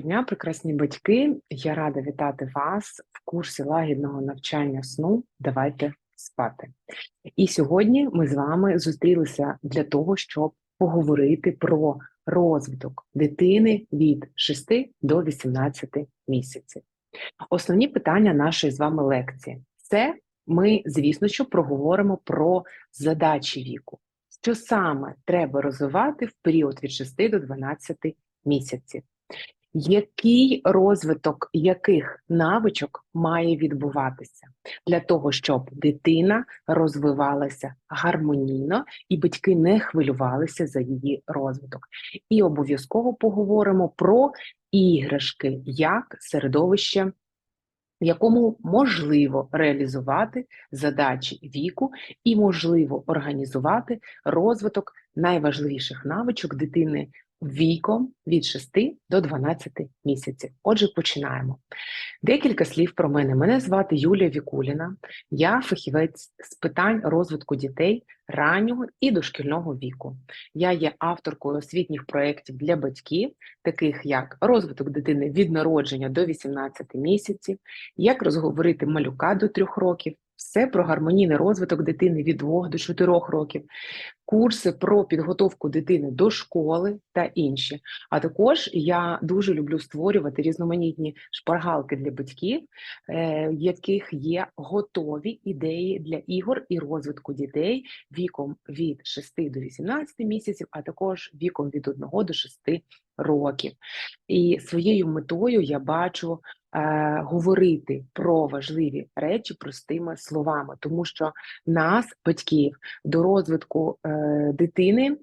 Дня, прекрасні батьки. Я рада вітати вас в курсі лагідного навчання сну. Давайте спати. І сьогодні ми з вами зустрілися для того, щоб поговорити про розвиток дитини від 6 до 18 місяців. Основні питання нашої з вами лекції це ми, звісно, що проговоримо про задачі віку, що саме треба розвивати в період від 6 до 12 місяців який розвиток яких навичок має відбуватися для того, щоб дитина розвивалася гармонійно і батьки не хвилювалися за її розвиток. І обов'язково поговоримо про іграшки як середовище. В якому можливо реалізувати задачі віку і можливо організувати розвиток найважливіших навичок дитини віком від 6 до 12 місяців. Отже, починаємо. Декілька слів про мене. Мене звати Юлія Вікуліна, я фахівець з питань розвитку дітей раннього і дошкільного віку. Я є авторкою освітніх проєктів для батьків, таких як розвиток дитини від народження до 18 місяців, як розговорити малюка до 3 років. Все про гармонійний розвиток дитини від 2 до 4 років, курси про підготовку дитини до школи та інші. А також я дуже люблю створювати різноманітні шпаргалки для батьків, е, в яких є готові ідеї для ігор і розвитку дітей віком від 6 до 18 місяців, а також віком від 1 до 6 років. І своєю метою я бачу говорити про важливі речі простими словами, тому що нас, батьків, до розвитку е, дитини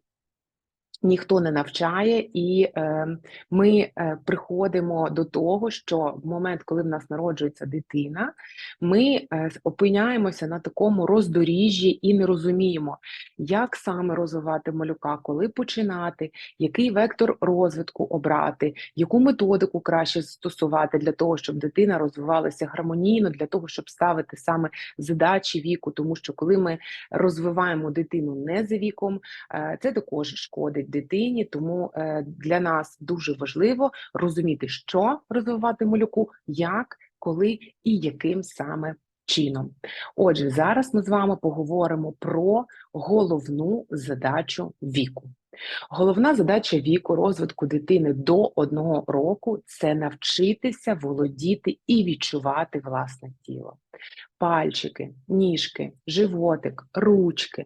ніхто не навчає, і е, ми приходимо до того, що в момент, коли в нас народжується дитина, ми е, опиняємося на такому роздоріжжі і не розуміємо, як саме розвивати малюка, коли починати, який вектор розвитку обрати, яку методику краще застосувати для того, щоб дитина розвивалася гармонійно, для того, щоб ставити саме задачі віку, тому що коли ми розвиваємо дитину не за віком, е, це також шкодить дитині, тому е, для нас дуже важливо розуміти, що розвивати малюку, як, коли і яким саме чином. Отже, зараз ми з вами поговоримо про головну задачу віку. Головна задача віку розвитку дитини до одного року це навчитися володіти і відчувати власне тіло. Пальчики, ніжки, животик, ручки,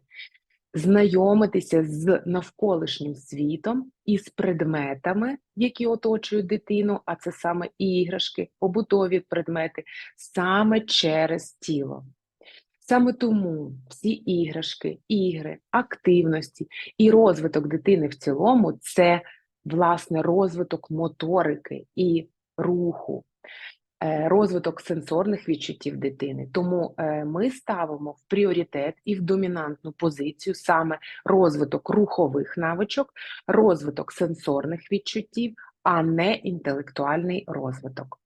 знайомитися з навколишнім світом і з предметами, які оточують дитину, а це саме іграшки, побутові предмети, саме через тіло. Саме тому всі іграшки, ігри, активності і розвиток дитини в цілому це власне розвиток моторики і руху, розвиток сенсорних відчуттів дитини. Тому е, ми ставимо в пріоритет і в домінантну позицію саме розвиток рухових навичок, розвиток сенсорних відчуттів, а не інтелектуальний розвиток.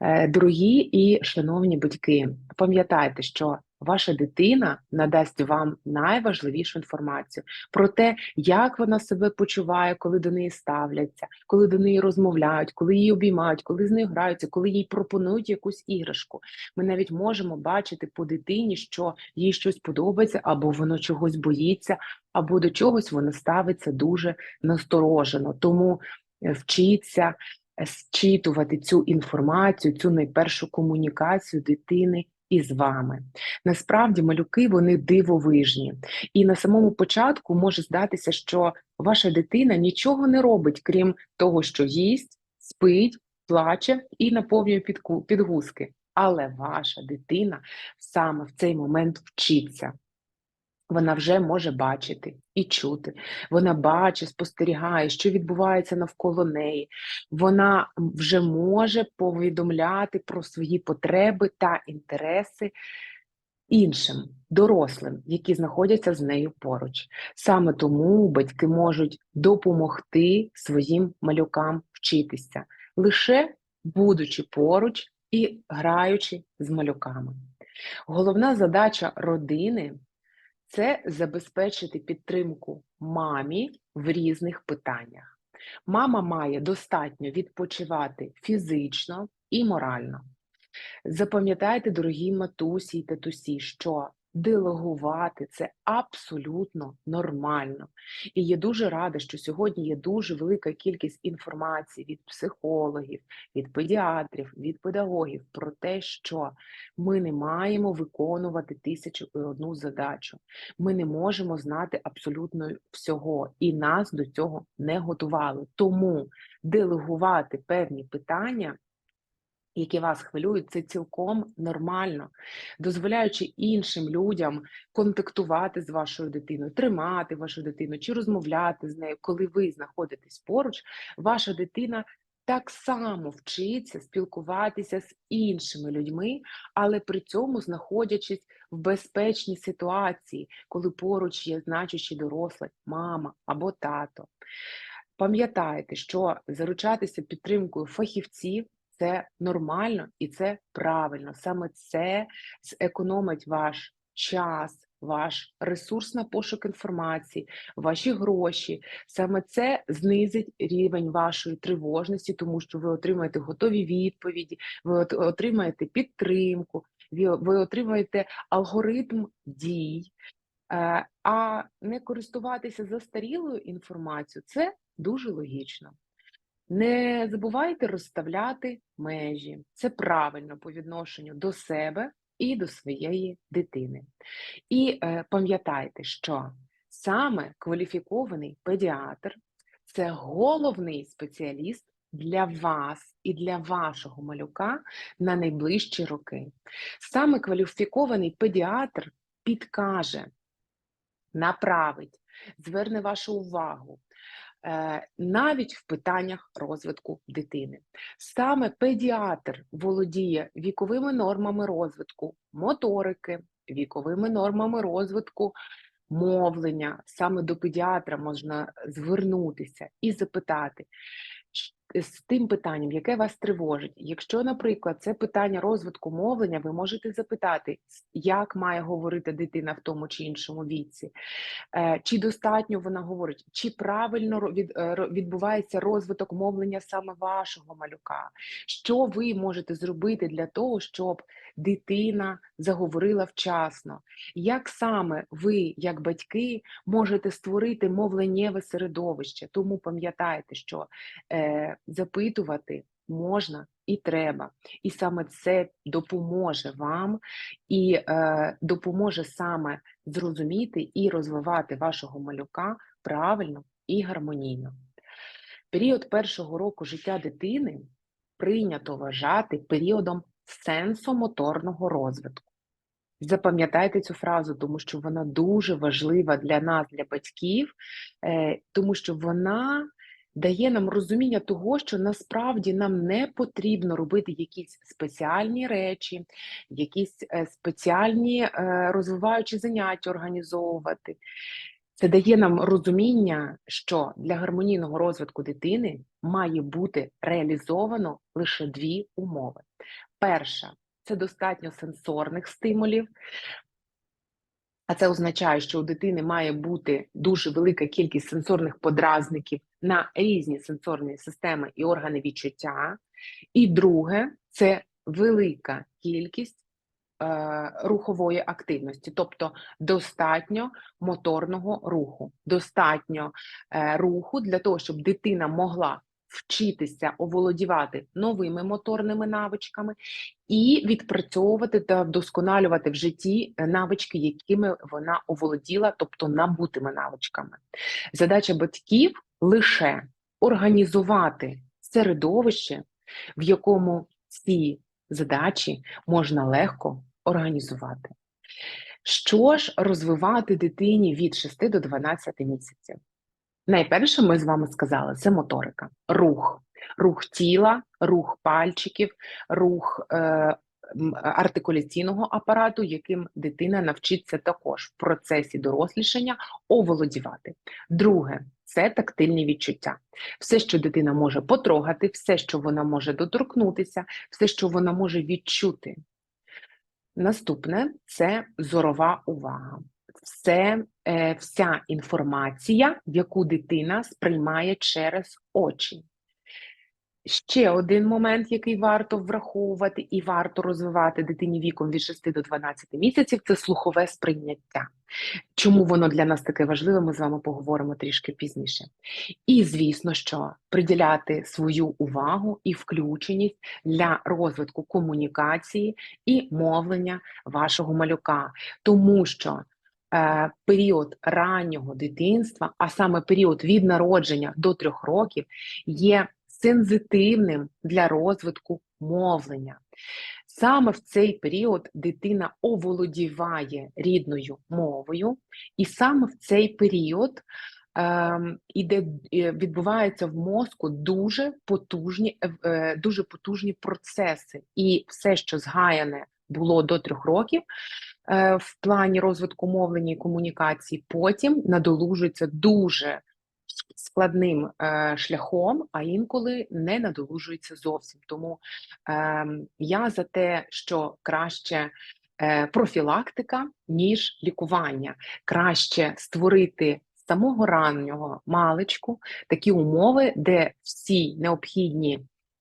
Е, дорогі і шановні батьки, пам'ятайте, що ваша дитина надасть вам найважливішу інформацію про те, як вона себе почуває, коли до неї ставляться, коли до неї розмовляють, коли її обіймають, коли з нею граються, коли їй пропонують якусь іграшку. Ми навіть можемо бачити по дитині, що їй щось подобається, або воно чогось боїться, або до чогось воно ставиться дуже насторожено. Тому е, вчіться. Зчитувати цю інформацію, цю найпершу комунікацію дитини із вами. Насправді, малюки вони дивовижні, і на самому початку може здатися, що ваша дитина нічого не робить, крім того, що їсть, спить, плаче і наповнює підгузки. Але ваша дитина саме в цей момент вчиться. Вона вже може бачити і чути. Вона бачить, спостерігає, що відбувається навколо неї. Вона вже може повідомляти про свої потреби та інтереси іншим, дорослим, які знаходяться з нею поруч. Саме тому батьки можуть допомогти своїм малюкам вчитися, лише будучи поруч і граючи з малюками. Головна задача родини це забезпечити підтримку мамі в різних питаннях. Мама має достатньо відпочивати фізично і морально. Запам'ятайте, дорогі матусі і татусі, що делегувати це абсолютно нормально. І я дуже рада, що сьогодні є дуже велика кількість інформації від психологів, від педіатрів, від педагогів про те, що ми не маємо виконувати тисячу і одну задачу. Ми не можемо знати абсолютно всього, і нас до цього не готували. Тому делегувати певні питання які вас хвилюють, це цілком нормально, дозволяючи іншим людям контактувати з вашою дитиною, тримати вашу дитину чи розмовляти з нею, коли ви знаходитесь поруч, ваша дитина. Так само вчиться спілкуватися з іншими людьми, але при цьому знаходячись в безпечній ситуації, коли поруч є значущий дорослий, мама або тато. Пам'ятайте, що заручатися підтримкою фахівців це нормально і це правильно. Саме це зекономить ваш час, ваш ресурс на пошук інформації, ваші гроші. Саме це знизить рівень вашої тривожності, тому що ви отримаєте готові відповіді, ви отримаєте підтримку, ви отримаєте алгоритм дій. Е, а не користуватися застарілою інформацією це дуже логічно. Не забувайте розставляти межі. Це правильно по відношенню до себе і до своєї дитини. І е, пам'ятайте, що саме кваліфікований педіатр це головний спеціаліст для вас і для вашого малюка на найближчі роки. Саме кваліфікований педіатр підкаже, направить, зверне вашу увагу. Е, навіть в питаннях розвитку дитини. Саме педіатр володіє віковими нормами розвитку, моторики, віковими нормами розвитку. Мовлення саме до педіатра можна звернутися і запитати, з тим питанням, яке вас тривожить. Якщо, наприклад, це питання розвитку мовлення, ви можете запитати, як має говорити дитина в тому чи іншому віці, е, чи достатньо вона говорить, чи правильно е, відбувається розвиток мовлення саме вашого малюка, що ви можете зробити для того, щоб дитина заговорила вчасно, як саме ви, як батьки, можете створити мовленнєве середовище, тому пам'ятайте, що е, запитувати можна і треба. І саме це допоможе вам і е, допоможе саме зрозуміти і розвивати вашого малюка правильно і гармонійно. Період першого року життя дитини прийнято вважати періодом сенсомоторного розвитку. Запам'ятайте цю фразу, тому що вона дуже важлива для нас, для батьків, е, тому що вона дає нам розуміння того, що насправді нам не потрібно робити якісь спеціальні речі, якісь е, спеціальні е, розвиваючі заняття організовувати. Це дає нам розуміння, що для гармонійного розвитку дитини має бути реалізовано лише дві умови. Перша це достатньо сенсорних стимулів, а це означає, що у дитини має бути дуже велика кількість сенсорних подразників на різні сенсорні системи і органи відчуття. І друге, це велика кількість е, рухової активності, тобто достатньо моторного руху, достатньо е, руху для того, щоб дитина могла вчитися оволодівати новими моторними навичками і відпрацьовувати та вдосконалювати в житті е, навички, якими вона оволоділа, тобто набутими навичками. Задача батьків лише організувати середовище, в якому ці задачі можна легко організувати. Що ж розвивати дитині від 6 до 12 місяців? Найперше, ми з вами сказали, це моторика, рух, рух тіла, рух пальчиків, рух е, артикуляційного апарату, яким дитина навчиться також в процесі дорослішання оволодівати. Друге, це тактильні відчуття. Все, що дитина може потрогати, все, що вона може доторкнутися, все, що вона може відчути. Наступне це зорова увага. Все, е, вся інформація, яку дитина сприймає через очі. Ще один момент, який варто враховувати і варто розвивати дитині віком від 6 до 12 місяців, це слухове сприйняття. Чому воно для нас таке важливе, ми з вами поговоримо трішки пізніше. І, звісно, що приділяти свою увагу і включеність для розвитку комунікації і мовлення вашого малюка, тому що період раннього дитинства, а саме період від народження до трьох років, є сензитивним для розвитку мовлення. Саме в цей період дитина оволодіває рідною мовою, і саме в цей період е, іде, відбуваються в мозку дуже потужні, е, дуже потужні процеси, і все, що згаяне було до трьох років. Е, в плані розвитку мовлення і комунікації потім надолужується дуже складним е, шляхом, а інколи не надолужується зовсім. Тому е, я за те, що краще е, профілактика, ніж лікування, краще створити. Самого раннього маличку такі умови, де всі необхідні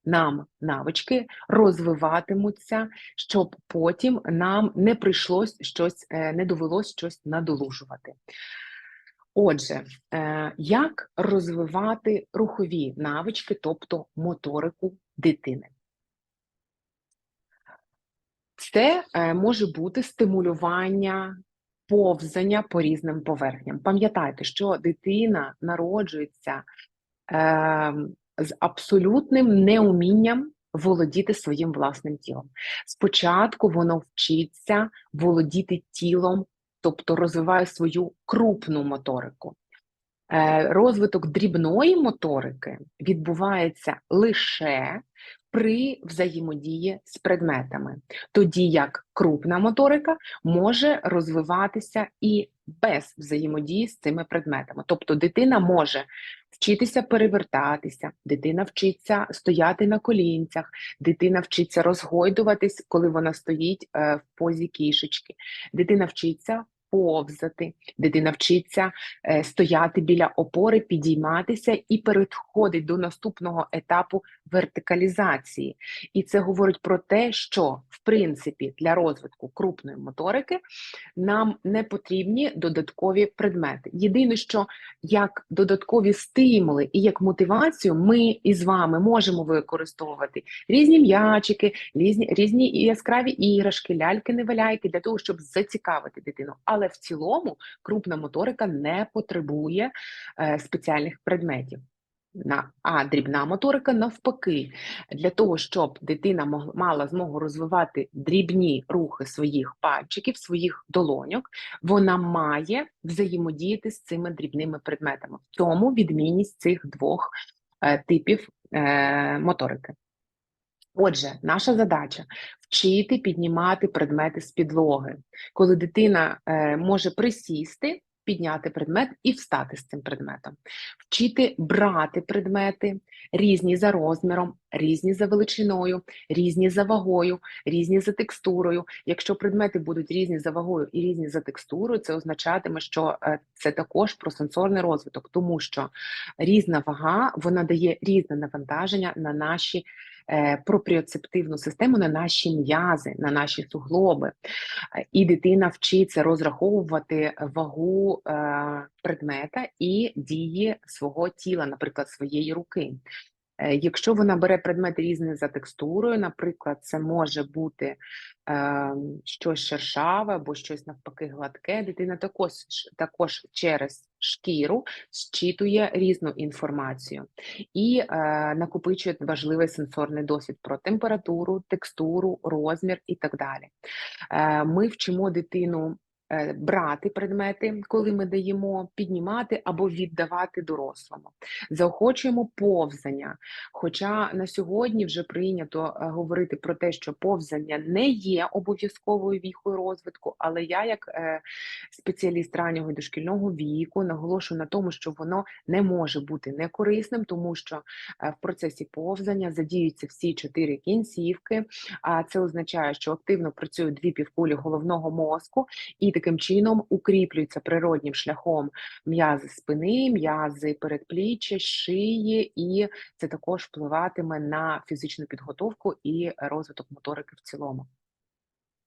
нам навички розвиватимуться, щоб потім нам не прийшлось щось, е, не довелось щось надолужувати. Отже, е, як розвивати рухові навички, тобто моторику дитини? Це е, може бути стимулювання повзання по різним поверхням. Пам'ятайте, що дитина народжується е, з абсолютним неумінням володіти своїм власним тілом. Спочатку воно вчиться володіти тілом тобто розвиває свою крупну моторику. Е, розвиток дрібної моторики відбувається лише при взаємодії з предметами, тоді як крупна моторика може розвиватися і без взаємодії з цими предметами. Тобто дитина може вчитися перевертатися, дитина вчиться стояти на колінцях, дитина вчиться розгойдуватись, коли вона стоїть е, в позі кішечки, дитина вчиться повзати, дитина вчиться е, стояти біля опори, підійматися і переходить до наступного етапу вертикалізації. І це говорить про те, що в принципі для розвитку крупної моторики нам не потрібні додаткові предмети. Єдине, що як додаткові стимули і як мотивацію, ми із вами можемо використовувати різні м'ячики, різні різні яскраві іграшки, ляльки, неваляйки для того, щоб зацікавити дитину. Але в цілому крупна моторика не потребує е, спеціальних предметів. А дрібна моторика навпаки, для того, щоб дитина мала змогу розвивати дрібні рухи своїх пальчиків, своїх долоньок, вона має взаємодіяти з цими дрібними предметами. В тому відмінність цих двох е, типів е, моторики. Отже, наша задача вчити піднімати предмети з підлоги, коли дитина е, може присісти підняти предмет і встати з цим предметом, вчити брати предмети різні за розміром, різні за величиною, різні за вагою, різні за текстурою. Якщо предмети будуть різні за вагою і різні за текстурою, це означатиме, що е, це також про сенсорний розвиток, тому що різна вага вона дає різне навантаження на наші. Е, пропріоцептивну систему на наші м'язи, на наші суглоби, і дитина вчиться розраховувати вагу е, предмета і дії свого тіла, наприклад, своєї руки. Е, якщо вона бере предмети різні за текстурою, наприклад, це може бути е, щось шершаве або щось навпаки гладке, дитина також також через шкіру зчитує різну інформацію і е, накопичує важливий сенсорний досвід про температуру, текстуру, розмір і так далі. Е, Ми вчимо дитину брати предмети, коли ми даємо, піднімати або віддавати дорослому. Заохочуємо повзання. Хоча на сьогодні вже прийнято е, говорити про те, що повзання не є обов'язковою віхою розвитку, але я, як е, спеціаліст раннього і дошкільного віку, наголошую на тому, що воно не може бути некорисним, тому що в процесі повзання задіються всі чотири кінцівки, а це означає, що активно працюють дві півкулі головного мозку, і таким чином укріплюються природнім шляхом м'язи спини, м'язи передпліччя, шиї, і це також впливатиме на фізичну підготовку і розвиток моторики в цілому.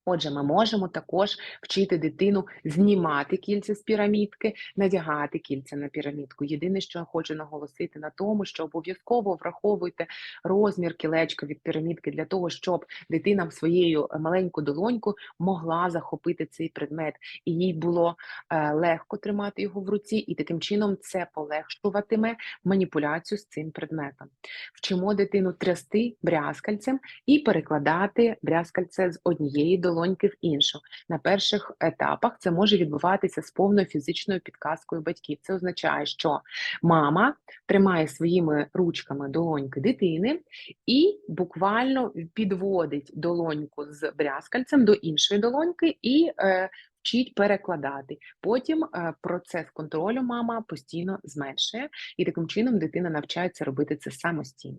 Отже, ми можемо також вчити дитину знімати кільця з пірамідки, надягати кільця на пірамідку. Єдине, що я хочу наголосити на тому, що обов'язково враховуйте розмір кілечка від пірамідки для того, щоб дитина в своєю маленьку долоньку могла захопити цей предмет, і їй було е, легко тримати його в руці, і таким чином це полегшуватиме маніпуляцію з цим предметом. Вчимо дитину трясти брязкальцем і перекладати брязкальце з однієї долоньки в іншу. На перших етапах це може відбуватися з повною фізичною підказкою батьків. Це означає, що мама тримає своїми ручками долоньки дитини і буквально підводить долоньку з брязкальцем до іншої долоньки і е, вчить перекладати. Потім е, процес контролю мама постійно зменшує, і таким чином дитина навчається робити це самостійно.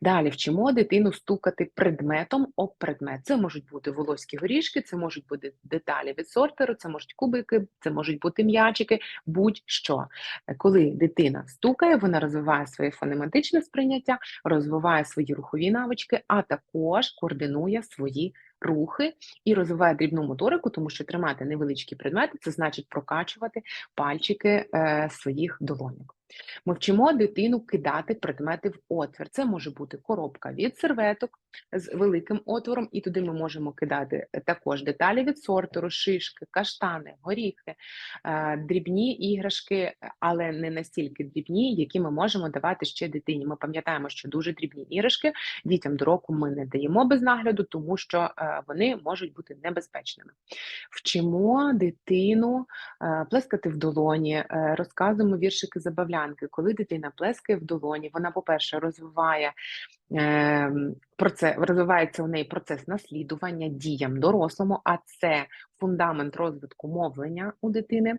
Далі вчимо дитину стукати предметом об предмет. Це можуть бути волоські горішки, це можуть бути деталі від сортеру, це можуть кубики, це можуть бути м'ячики, будь-що. Коли дитина стукає, вона розвиває своє фонематичне сприйняття, розвиває свої рухові навички, а також координує свої рухи і розвиває дрібну моторику, тому що тримати невеличкі предмети це значить прокачувати пальчики е, своїх долоньок. Ми вчимо дитину кидати предмети в отвір. Це може бути коробка від серветок з великим отвором, і туди ми можемо кидати е, також деталі від сортеру, шишки, каштани, горіхи, е, дрібні іграшки, але не настільки дрібні, які ми можемо давати ще дитині. Ми пам'ятаємо, що дуже дрібні іграшки дітям до року ми не даємо без нагляду, тому що е, вони можуть бути небезпечними. Вчимо дитину плескати в долоні, розказуємо віршики забавлянки. Коли дитина плескає в долоні, вона, по-перше, розвиває е, проце- розвивається у неї процес наслідування діям дорослому, а це фундамент розвитку мовлення у дитини.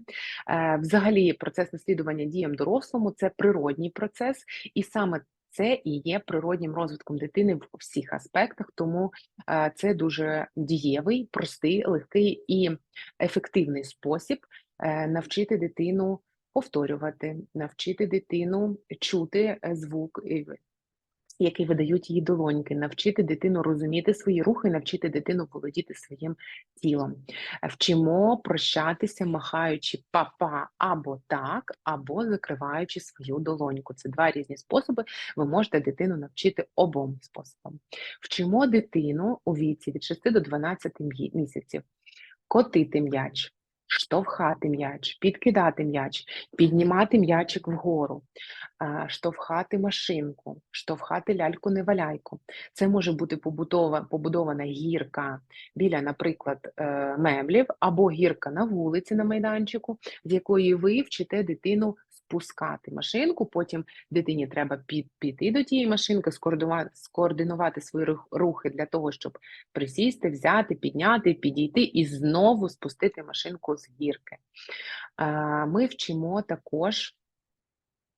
Е, Взагалі, процес наслідування діям дорослому це природній процес, і саме це і є природнім розвитком дитини в всіх аспектах, тому е, це дуже дієвий, простий, легкий і ефективний спосіб е, навчити дитину повторювати, навчити дитину чути е, звук, який видають її долоньки, навчити дитину розуміти свої рухи, навчити дитину володіти своїм тілом. Е, Вчимо прощатися, махаючи папа або так, або закриваючи свою долоньку. Це два різні способи. Ви можете дитину навчити обом способам. Вчимо дитину у віці від 6 до 12 місяців котити м'яч. Штовхати м'яч, підкидати м'яч, піднімати м'ячик вгору, штовхати машинку, штовхати ляльку-неваляйку. Це може бути побудова, побудована гірка біля, наприклад, е, меблів, або гірка на вулиці на майданчику, з якої ви вчите дитину спускати машинку. Потім дитині треба під, піти до тієї машинки, скоординувати, скоординувати свої рух- рухи для того, щоб присісти, взяти, підняти, підійти і знову спустити машинку з гірки. Ми вчимо також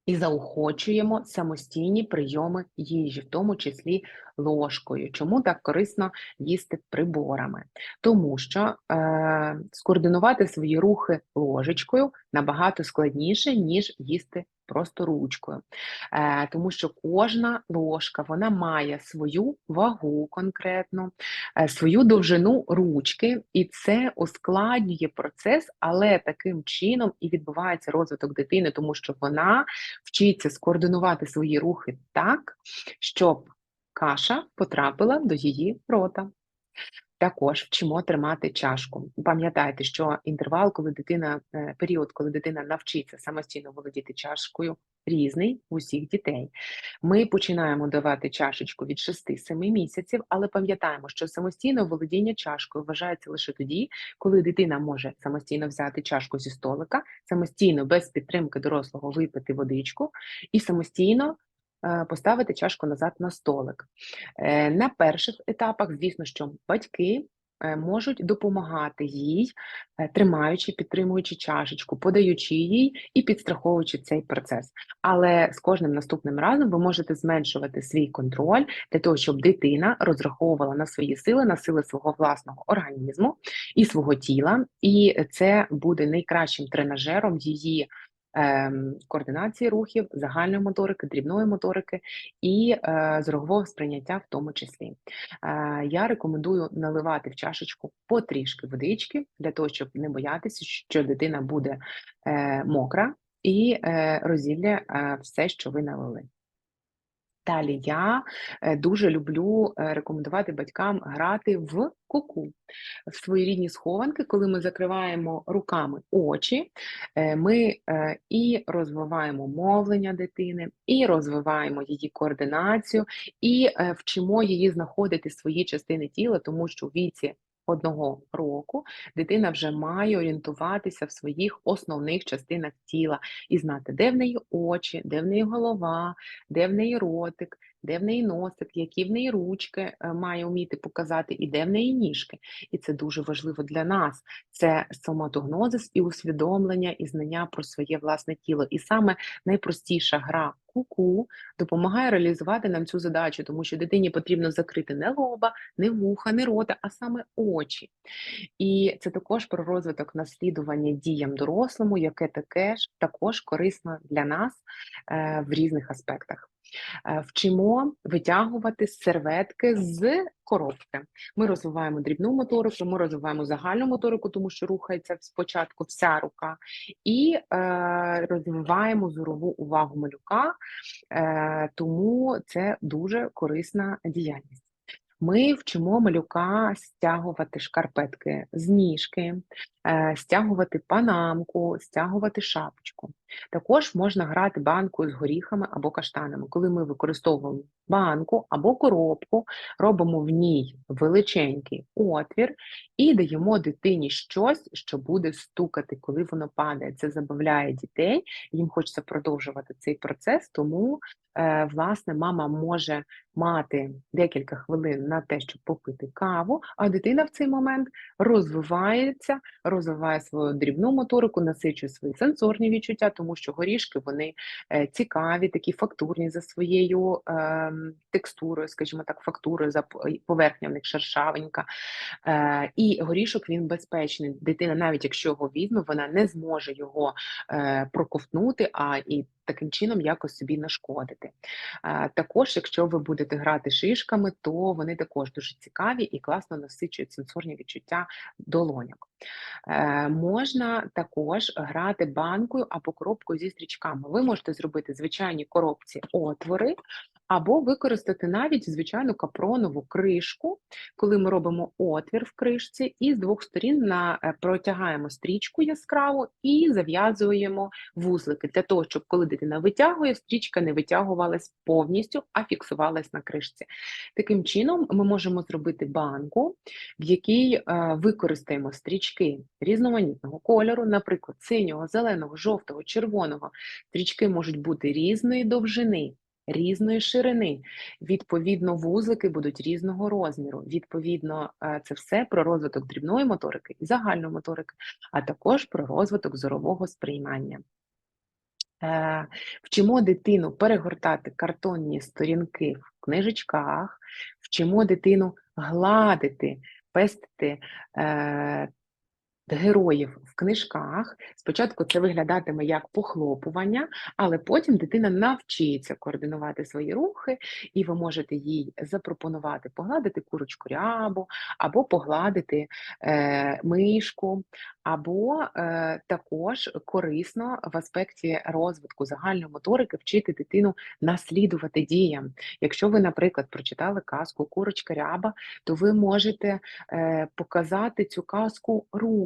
і заохочуємо самостійні прийоми їжі, в тому числі ложкою. Чому так корисно їсти приборами? Тому що е, скоординувати свої рухи ложечкою набагато складніше, ніж їсти просто ручкою. Е, тому що кожна ложка вона має свою вагу конкретну, е, свою довжину ручки, і це ускладнює процес, але таким чином і відбувається розвиток дитини, тому що вона вчиться скоординувати свої рухи так, щоб каша потрапила до її рота. Також вчимо тримати чашку. Пам'ятайте, що інтервал, коли дитина, е, період, коли дитина навчиться самостійно володіти чашкою, різний у всіх дітей. Ми починаємо давати чашечку від 6-7 місяців, але пам'ятаємо, що самостійне володіння чашкою вважається лише тоді, коли дитина може самостійно взяти чашку зі столика, самостійно без підтримки дорослого випити водичку і самостійно поставити чашку назад на столик. Е, На перших етапах, звісно, що батьки е, можуть допомагати їй, е, тримаючи, підтримуючи чашечку, подаючи їй і підстраховуючи цей процес. Але з кожним наступним разом ви можете зменшувати свій контроль для того, щоб дитина розраховувала на свої сили, на сили свого власного організму і свого тіла, і це буде найкращим тренажером її. Ем, Координації рухів, загальної моторики, дрібної моторики і зрогового зорового сприйняття в тому числі. Е, Я рекомендую наливати в чашечку потрішки водички для того, щоб не боятися, що дитина буде е, мокра і е, розілля е, все, що ви налили. Далі я е, дуже люблю е, рекомендувати батькам грати в куку в свої рідні схованки, коли ми закриваємо руками очі, е, ми і розвиваємо мовлення дитини, і розвиваємо її координацію, і вчимо її знаходити свої частини тіла, тому що в віці одного року дитина вже має орієнтуватися в своїх основних частинах тіла і знати, де в неї очі, де в неї голова, де в неї ротик, де в неї носик, які в неї ручки е, має вміти показати, і де в неї ніжки. І це дуже важливо для нас. Це соматогнозис і усвідомлення, і знання про своє власне тіло. І саме найпростіша гра ку-ку допомагає реалізувати нам цю задачу, тому що дитині потрібно закрити не лоба, не вуха, не рота, а саме очі. І це також про розвиток наслідування діям дорослому, яке таке ж також корисно для нас е, в різних аспектах. Е, Вчимо витягувати серветки з коробки. Ми розвиваємо дрібну моторику, ми розвиваємо загальну моторику, тому що рухається спочатку вся рука, і е, розвиваємо зорову увагу малюка, е, тому це дуже корисна діяльність. Ми вчимо малюка стягувати шкарпетки з ніжки, е, стягувати панамку, стягувати шапочку. Також можна грати банкою з горіхами або каштанами. Коли ми використовуємо банку або коробку, робимо в ній величенький отвір і даємо дитині щось, що буде стукати, коли воно падає. Це забавляє дітей, їм хочеться продовжувати цей процес, тому, власне, мама може мати декілька хвилин на те, щоб попити каву, а дитина в цей момент розвивається, розвиває свою дрібну моторику, насичує свої сенсорні відчуття, тому що горішки вони е, цікаві, такі фактурні за своєю е, текстурою, скажімо так, фактурою за поверхня в них шершавенька. Е, і горішок він безпечний. Дитина, навіть якщо його візьме, вона не зможе його е, проковтнути, а і таким чином якось собі нашкодити. Також, якщо ви будете грати шишками, то вони також дуже цікаві і класно насичують сенсорні відчуття долоньок. Е, Можна також грати банкою або коробкою зі стрічками. Ви можете зробити звичайні коробці отвори, або використати навіть звичайну капронову кришку, коли ми робимо отвір в кришці, і з двох сторін на, е, протягаємо стрічку яскраву і зав'язуємо вузлики для того, щоб коли дитина витягує, стрічка не витягувалась повністю, а фіксувалась на кришці. Таким чином, ми можемо зробити банку, в якій е, використаємо стрічки різноманітного кольору, наприклад, синього, зеленого, жовтого, червоного. Стрічки можуть бути різної довжини. Різної ширини, відповідно, вузлики будуть різного розміру. Відповідно, е, це все про розвиток дрібної моторики і загальної моторики, а також про розвиток зорового сприймання. Е, Вчимо дитину перегортати картонні сторінки в книжечках, вчимо дитину гладити, пестити е, героїв в книжках. Спочатку це виглядатиме як похлопування, але потім дитина навчиться координувати свої рухи, і ви можете їй запропонувати погладити курочку рябу, або погладити е, мишку, або е, також корисно в аспекті розвитку загальної моторики вчити дитину наслідувати діям. Якщо ви, наприклад, прочитали казку Курочка ряба, то ви можете е, показати цю казку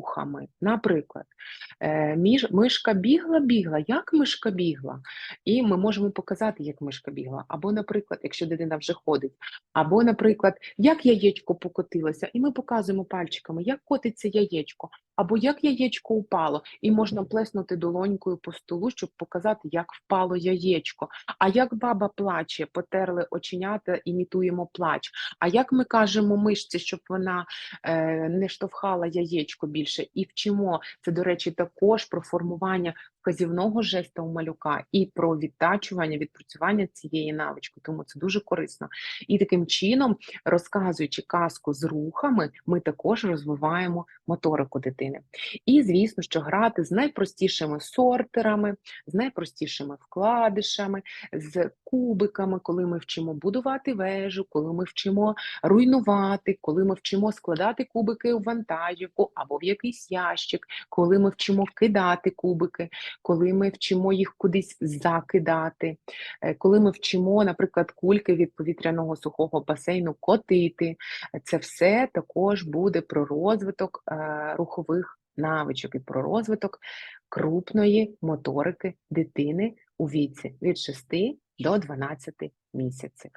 рухами. Наприклад, е, мишка бігла, бігла, як мишка бігла? І ми можемо показати, як мишка бігла. Або, наприклад, якщо дитина вже ходить, або, наприклад, як яєчко покотилося, і ми показуємо пальчиками, як котиться яєчко. Або як яєчко упало, і можна плеснути долонькою по столу, щоб показати, як впало яєчко. А як баба плаче, потерли оченята, імітуємо плач. А як ми кажемо мишці, щоб вона е, не штовхала яєчко більше, і вчимо це, до речі, також про формування вказівного жесту у малюка і про відтачування, відпрацювання цієї навички. Тому це дуже корисно. І таким чином, розказуючи казку з рухами, ми також розвиваємо моторику дитини. І звісно, що грати з найпростішими сортерами, з найпростішими вкладишами, з кубиками, коли ми вчимо будувати вежу, коли ми вчимо руйнувати, коли ми вчимо складати кубики у вантажівку або в якийсь ящик, коли ми вчимо кидати кубики, коли ми вчимо їх кудись закидати, е, коли ми вчимо, наприклад, кульки від повітряного сухого басейну котити. Це все також буде про розвиток е, рухових навичок і про розвиток крупної моторики дитини у віці від 6 до 12 місяців.